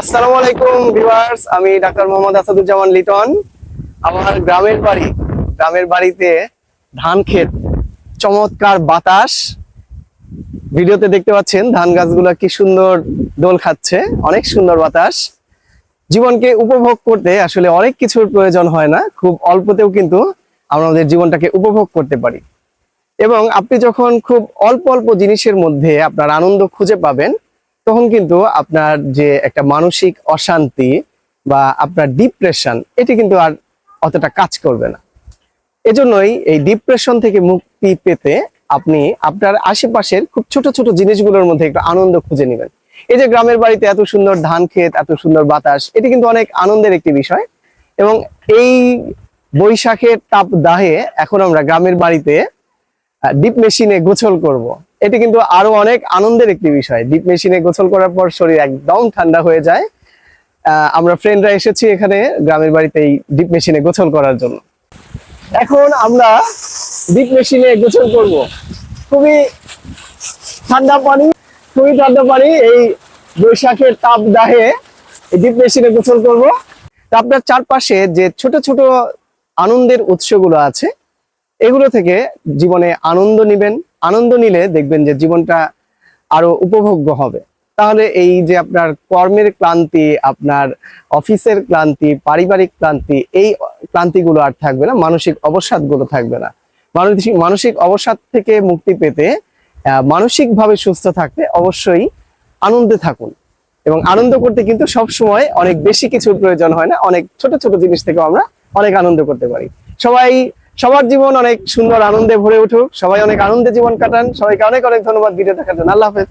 আসসালামু আলাইকুম ভিউয়ার্স, আমি ডাক্তার মোহাম্মদ আসাদুজ্জামান লিটন, আমার গ্রামের বাড়ি, গ্রামের বাড়িতে ধান ক্ষেত, চমৎকার বাতাস। ভিডিওতে দেখতে পাচ্ছেন ধান গাছগুলো কি সুন্দর দোল খাচ্ছে, অনেক সুন্দর বাতাস। জীবনকে উপভোগ করতে আসলে অনেক কিছুর প্রয়োজন হয় না, খুব অল্পতেও কিন্তু আমরা আমাদের জীবনটাকে উপভোগ করতে পারি। এবং আপনি যখন খুব অল্প অল্প জিনিসের মধ্যে আপনার আনন্দ খুঁজে পাবেন তখন কিন্তু আপনার যে একটা মানসিক অশান্তি বা আপনার ডিপ্রেশন এটি কিন্তু আর অতটা কাজ করবে না এজন্যই এই ডিপ্রেশন থেকে মুক্তি পেতে আপনি আপনার আশেপাশের খুব ছোট ছোট জিনিসগুলোর মধ্যে একটু আনন্দ খুঁজে নেবেন এই যে গ্রামের বাড়িতে এত সুন্দর ধান ক্ষেত, এত সুন্দর বাতাস, এটি কিন্তু অনেক আনন্দের একটি বিষয় এবং এই বৈশাখের তাপ দাহে এখন আমরা গ্রামের বাড়িতে ডিপ মেশিনে গোসল করব। এটি কিন্তু আরও অনেক আনন্দের একটি বিষয়। ডিপ মেশিনে গোসল করার পর শরীর একদম ঠান্ডা হয়ে যায়। আমরা ফ্রেন্ডরা এসেছি এখানে গ্রামের বাড়িতে এই ডিপ মেশিনে গোসল করার জন্য। এখন আমরা ডিপ মেশিনে গোসল করব। খুবই ঠান্ডা পানি, খুবই ঠান্ডা পানি, এই বৈশাখের তাপ দাহে ডিপ মেশিনে গোসল করব। আপনার চারপাশে যে ছোট ছোট আনন্দের উৎসগুলো আছে, এগুলো থেকে জীবনে আনন্দ নিবেন। আনন্দ নিলে দেখবেন যে জীবনটা আরও উপভোগ্য হবে। তাহলে এই যে আপনার কর্মের ক্লান্তি, আপনার অফিসের ক্লান্তি, পারিবারিক ক্লান্তি, এই ক্লান্তিগুলো আর থাকবে না, মানসিক অবসাদগুলো থাকবে না। মানসিক মানসিক অবসাদ থেকে মুক্তি পেতে মানসিকভাবে সুস্থ থাকতে অবশ্যই আনন্দে থাকুন। এবং আনন্দ করতে কিন্তু সব সময় অনেক বেশি কিছুর প্রয়োজন হয় না, অনেক ছোট ছোট জিনিস থেকেও আমরা অনেক আনন্দ করতে পারি। সবাই সবার জীবন অনেক সুন্দর, আনন্দে ভরে উঠুক। সবাই অনেক আনন্দে জীবন কাটান। সবাইকে অনেক অনেক ধন্যবাদ ভিডিও দেখার জন্য। আল্লাহ হাফেজ।